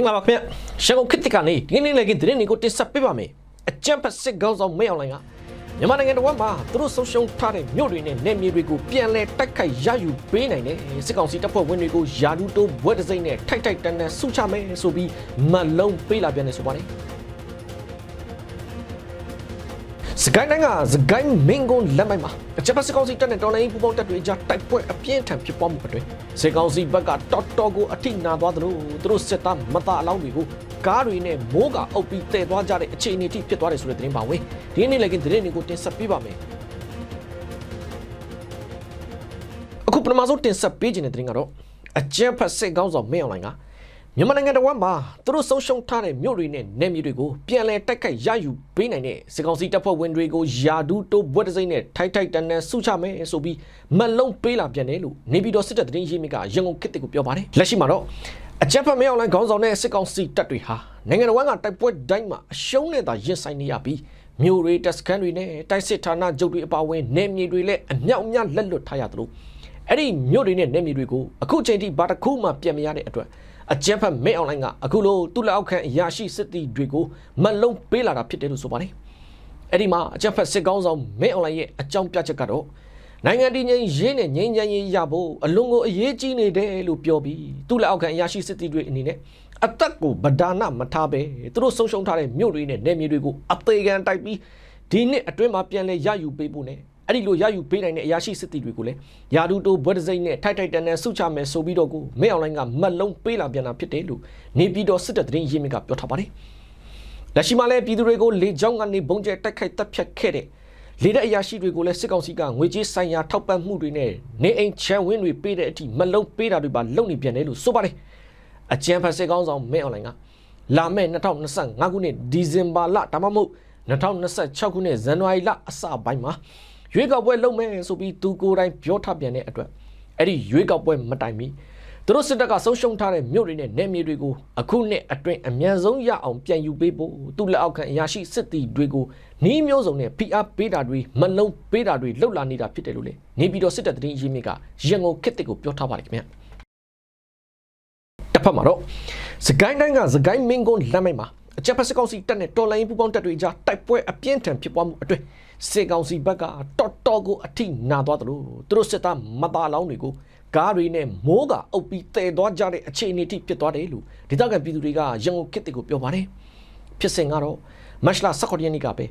င်္ဂလာပါခင်ဗျရှန်ကုန်ခစ်တစ်ကနေဒီနေ့လည်းကသတင်းတွေကိုတင်ဆက်ပေးပါမယ်အကြံဖတ်စစ်ကောင်းဆောင်မဲအောင်လိုင်းကမြန်မာနိုင်ငံတော်မှာသူတို့ဆုံးရှုံးထားတဲ့မြို့တွေနဲ့နယ်မြေတွေကိုပြန်လည်တိုက်ခိုက်ရယူပေးနိုင်တယ်စစ်ကောင်စီတပ်ဖွဲ့ဝင်တွေကိုယာဒူတိုးဘွဲ့တစိမ့်နဲ့ထိုက်ထိုက်တန်တန်ဆုချမယ်ဆိုပြီးမလုံးပေးလာပြန်နေဆိုပါတယ် စကိုင်းတိုင်းကစကိုင်းမင်းကုန်းလက်မိုက်မှာအချက်ဖက်စစ်ကောင်စီတပ်နဲ့တော်လိုင်းပူပေါင်းတပ်တွေကြားတိုက်ပွဲအပြင်းထန်ဖြစ်ပွားမှုအတွင်းစစ်ကောင်စီဘက်ကတော်တော်ကိုအထိနာသွားသလိုသူတို့စစ်သားမသားအလောင်းတွေကိုကားတွေနဲ့မိုးကအုပ်ပြီးတည်သွားကြတဲ့အခြေအနေအထိဖြစ်သွားတယ်ဆိုတဲ့သတင်းပါဝင်ဒီနေ့လည်းကသတင်းတွေကိုတင်ဆက်ပေးပါမယ်အခုပထမဆုံးတင်ဆက်ပေးခြင်းတဲ့သတင်းကတော့အကြမ်းဖက်စစ်ကောင်းဆောင်မင်းအောင်လိုင်းက မြန်မာနိုင်ငံတော်မှာသူတို့ဆုံးရှုံးထားတဲ့မြို့တွေနဲ့နယ်မြေတွေကိုပြန်လည်တိုက်ခိုက်ရယူပေးနိုင်တဲ့စစ်ကောင်စီတပ်ဖွဲ့ဝင်တွေကိုယာဒူးတိုးဘွဲ့တစိမ့်နဲ့ထိုက်ထိုက်တန်တန်ဆုချမယ်ဆိုပြီးမလုံးပေးလာပြန်တယ်လို့နေပြည်တော်စစ်တပ်သတင်းရေးမြစ်ကရန်ကုန်ခေတ်တစ်ကိုပြောပါတယ်လက်ရှိမှာတော့အကြမ်းဖက်မင်းအောင်လိုင်းခေါင်းဆောင်တဲ့စစ်ကောင်စီတပ်တွေဟာနိုင်ငံတော်ကတိုက်ပွဲတိုင်းမှာအရှုံးနဲ့သာရင်ဆိုင်နေရပြီးမြို့တွေတပ်စခန်းတွေနဲ့တိုက်စစ်ဌာနချုပ်တွေအပါအဝင်နယ်မြေတွေလည်းအမြောက်အများလက်လွတ်ထားရသလိုအဲ့ဒီမြို့တွေနဲ့နယ်မြေတွေကိုအခုချိန်ထိဘာတစ်ခုမှပြန်မရတဲ့အတွက် အကြမ်းဖက်မင်းအောင်လိုင်းကအခုလိုသူ့လက်အောက်ခံအရာရှိစစ်သည်တွေကိုမလုံးပေးလာတာဖြစ်တယ်လို့ဆိုပါတယ်။အဲ့ဒီမှာအကြမ်းဖက်စစ်ကောင်းဆောင်မင်းအောင်လိုင်းရဲ့အကြောင်းပြချက်ကတော့နိုင်ငံတည်ငြိမ်ရေးနဲ့ငြိမ်းချမ်းရေးရဖို့အလွန်ကိုအရေးကြီးနေတယ်လို့ပြောပြီးသူ့လက်အောက်ခံအရာရှိစစ်သည်တွေအနေနဲ့အသက်ကိုဗဒါနမထားပဲသူတို့ဆုံးရှုံးထားတဲ့မြို့တွေနဲ့နယ်မြေတွေကိုအသေးခံတိုက်ပြီးဒီနှစ်အတွင်းမှာပြန်လဲရယူပေးဖို့ ਨੇ အဲ့ဒီလိုရယူပေးနိုင်တဲ့အရာရှိစစ်သည်တွေကိုလည်းယာဒူတိုဘွဲ့တစိမ့်နဲ့ထိုက်ထိုက်တန်တန်ဆုချမယ်ဆိုပြီးတော့ကိုမဲအွန်လိုင်းကမတ်လုံးပေးလာပြန်တာဖြစ်တယ်လို့နေပြည်တော်စစ်တပ်သတင်းရင်းမြစ်ကပြောထားပါတယ်။လက်ရှိမှာလည်းပြည်သူတွေကိုလေကြောင်းကနေဘုံကျဲတိုက်ခိုက်တပ်ဖြတ်ခဲ့တဲ့လေတဲ့အရာရှိတွေကိုလည်းစစ်ကောင်စီကငွေကြေးဆိုင်ရာထောက်ပံ့မှုတွေနဲ့နေအိမ်ချမ်းဝင်းတွေပေးတဲ့အထိမလုံးပေးတာတွေပါလုပ်နေပြန်တယ်လို့ဆိုပါတယ်။အကြံဖတ်စစ်ကောင်းဆောင်မဲအွန်လိုင်းကလာမယ့်2025ခုနှစ်ဒီဇင်ဘာလဒါမှမဟုတ်2026ခုနှစ်ဇန်နဝါရီလအစပိုင်းမှာ ရွေးကောက်ပွဲလုပ်မယ်ဆိုပြီးသူကိုယ်တိုင်ပြောထပြန်တဲ့အတွက်အဲ့ဒီရွေးကောက်ပွဲမတိုင်မီသူတို့စစ်တပ်ကဆုံးရှုံးထားတဲ့မြို့တွေနဲ့နယ်မြေတွေကိုအခုနှစ်အတွင်းအမြန်ဆုံးရအောင်ပြန်ယူပေးဖို့သူလက်အောက်ခံအရာရှိစစ်တီတွေကိုနှီးမျိုးစုံနဲ့ဖိအားပေးတာတွေမလုံးပေးတာတွေလှုပ်လာနေတာဖြစ်တယ်လို့လေနေပြည်တော်စစ်တပ်သတင်းရေးမြစ်ကရန်ကုန်ခေတ်တစ်ကိုပြောထားပါတယ်ခင်ဗျတစ်ဖက်မှာတော့စကိုင်းတိုင်းကစကိုင်းမင်းကုန်းလမ်းမိုက်မှာ အချက်ဖက်စစ်ကောင်စီတပ်နဲ့တော်လိုင်းပူပေါင်းတပ်တွေကြားတိုက်ပွဲအပြင်းထန်ဖြစ်ပွားမှုအတွင်းစစ်ကောင်စီဘက်ကတော်တော်ကိုအထိနာသွားတယ်လို့သူတို့စစ်သားမသားလောင်းတွေကိုကားတွေနဲ့မိုးကအုပ်ပြီးတည်သွားကြတဲ့အခြေအနေအထိဖြစ်သွားတယ်လို့ဒေသခံပြည်သူတွေကရန်ကုန်ခေတ်တွေကိုပြောပါတယ်ဖြစ်စဉ်ကတော့မတ်လ18ရက်နေ့ကပဲ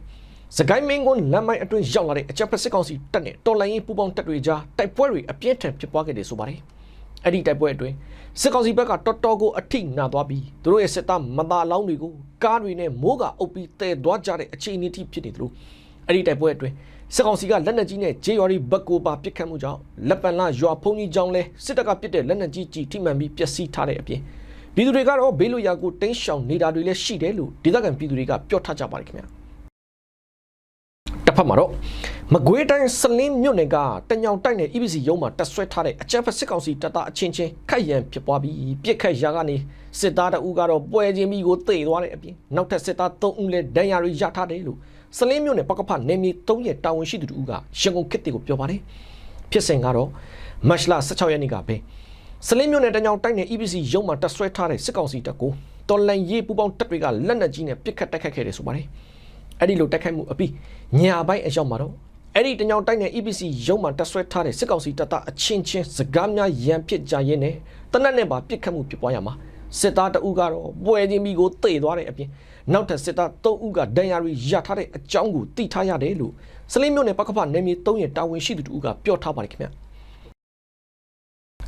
စကိုင်းမင်းကွန်းလမ်းမိုင်းအတွင်းရောက်လာတဲ့အချက်ဖက်စစ်ကောင်စီတပ်နဲ့တော်လိုင်းပူပေါင်းတပ်တွေကြားတိုက်ပွဲတွေအပြင်းထန်ဖြစ်ပွားခဲ့တယ်ဆိုပါတယ် အဲ့ဒီတိုက်ပွဲအတွင်းစစ်ကောင်စီဘက်ကတော်တော်ကိုအထိနာသွားပြီးသူတို့ရဲ့စစ်သားမသားလောင်းတွေကိုကားတွေနဲ့မိုးကအုပ်ပြီးတည်သွားကြတဲ့အခြေအနေအထိဖြစ်နေတယ်လို့အဲ့ဒီတိုက်ပွဲအတွင်းစစ်ကောင်စီကလက်နက်ကြီးနဲ့ဂျေယော်ရီဘက်ကိုပါပစ်ခတ်မှုကြောင့်လက်ပံလာရွာဖုန်ကြီးကျောင်းလဲစစ်တပ်ကပစ်တဲ့လက်နက်ကြီးကြီးထိမှန်ပြီးပျက်စီးထားတဲ့အပြင်ပြည်သူတွေကတော့ဘေးလွတ်ရာကိုတင်းရှောင်နေတာတွေလည်းရှိတယ်လို့ဒေသခံပြည်သူတွေကပြောထားကြပါတယ်ခင်ဗျာတစ်ဖက်မှာတော့ မကွေးတိုင်းစလင်းမြို့နယ်ကတညောင်တိုက်နယ် EBC ရုံးမှာတက်ဆွဲထားတဲ့အကြမ်းဖက်စစ်ကောင်စီတပ်သားအချင်းချင်းခတ်ရန်ဖြစ်ပွားပြီးပြစ်ခတ်ရာကနေစစ်သားတအူးကတော့ပွဲချင်းပြီးကိုတေသွားတဲ့အပြင်နောက်ထပ်စစ်သား3ဦးလည်းဒဏ်ရာတွေရထားတယ်လို့စလင်းမြို့နယ်ပကဖနယ်မြေ3ရက်တာဝန်ရှိသူတို့ကရန်ကုန်ခေတ်တွေကိုပြောပါတယ်ဖြစ်စဉ်ကတော့မတ်လ16ရက်နေ့ကပဲစလင်းမြို့နယ်တညောင်တိုက်နယ် EBC ရုံးမှာတက်ဆွဲထားတဲ့စစ်ကောင်စီတပ်ကိုတော်လန်ရေးပူပေါင်းတပ်တွေကလက်နက်ကြီးနဲ့ပစ်ခတ်တိုက်ခတ်ခဲ့တယ်ဆိုပါတယ်အဲ့ဒီလိုတိုက်ခိုက်မှုအပြီးညာပိုင်းအရောက်မှာတော့ အဲ့ဒီတညောင်တိုက်နယ် EPC ရုံးမှာတက်ဆွဲထားတဲ့စစ်ကောင်စီတပ်သားအချင်းချင်းစကားများရန်ဖြစ်ကြရင်းနဲ့တနက်နဲ့ပါပြစ်ခတ်မှုဖြစ်ပွားရမှာစစ်သားတအုပ်ကတော့ပွဲချင်းမိကိုတေသွားတဲ့အပြင်နောက်ထပ်စစ်သား3ဦးကဒဏ်ရာတွေရထားတဲ့အကြောင်းကိုသိထားရတယ်လို့စလင်းမြို့နယ်ပကဖနယ်မြေ3ရဲ့တာဝန်ရှိသူတို့ကပြောထားပါတယ်ခင်ဗျ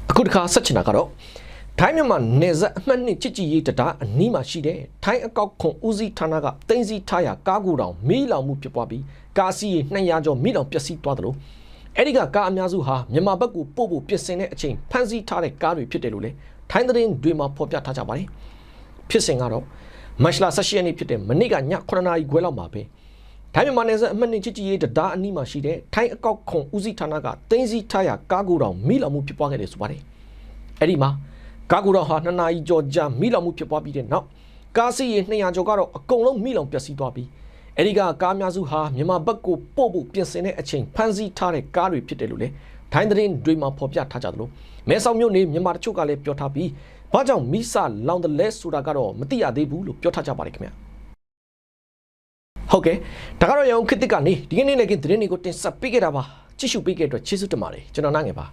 အခုတစ်ခါဆက်ချင်တာကတော့ ထိုင်းမြန်မာနယ်စပ်အမှတ်နှစ်ချစ်ကြည်ရေးတရားအနီးမှာရှိတဲ့ထိုင်းအကောက်ခွန်ဦးစီးဌာနကတင်းစီထားရာကားကူတောင်မီးလောင်မှုဖြစ်ပွားပြီးကားစီးရေ200ကျော်မီးလောင်ပျက်စီးသွားတယ်လို့အဲ့ဒီကကားအများစုဟာမြန်မာဘက်ကိုပို့ဖို့ပြင်ဆင်တဲ့အချိန်ဖမ်းဆီးထားတဲ့ကားတွေဖြစ်တယ်လို့လေထိုင်းသတင်းတွေမှာဖော်ပြထားကြပါတယ်ဖြစ်စဉ်ကတော့မတ်လ18ရက်နေ့ဖြစ်တဲ့မနေ့ကည9နာရီခွဲလောက်မှာပဲထိုင်းမြန်မာနယ်စပ်အမှတ်နှစ်ချစ်ကြည်ရေးတရားအနီးမှာရှိတဲ့ထိုင်းအကောက်ခွန်ဦးစီးဌာနကတင်းစီထားရာကားကူတောင်မီးလောင်မှုဖြစ်ပွားခဲ့တယ်ဆိုပါတယ်အဲ့ဒီမှာ ကားကူတော့ဟာနှစ်နာရီကျော်ကြာမိလောင်မှုဖြစ်ပွားပြီးတဲ့နောက်ကားစီးရေ200ကျော်ကတော့အကုန်လုံးမိလောင်ပျက်စီးသွားပြီးအဲဒီကကားများစုဟာမြန်မာဘက်ကိုပို့ဖို့ပြင်ဆင်တဲ့အချိန်ဖမ်းဆီးထားတဲ့ကားတွေဖြစ်တယ်လို့လေဒိုင်းသတင်းတွေမှာဖော်ပြထားကြသလိုမဲဆောက်မြို့နေမြန်မာတချို့ကလည်းပြောထားပြီးဘာကြောင့်မိစလောင်တယ်လဲဆိုတာကတော့မသိရသေးဘူးလို့ပြောထားကြပါတယ်ခင်ဗျာဟုတ်ကဲ့ဒါကတော့ရအောင်ခစ်တစ်ကနေဒီကနေ့လည်းကင်းသတင်းတွေကိုတင်ဆက်ပေးခဲ့တာပါကြည့်ရှုပေးခဲ့တဲ့အတွက်ကျေးဇူးတင်ပါတယ်ကျွန်တော်နိုင်ငယ်ပါ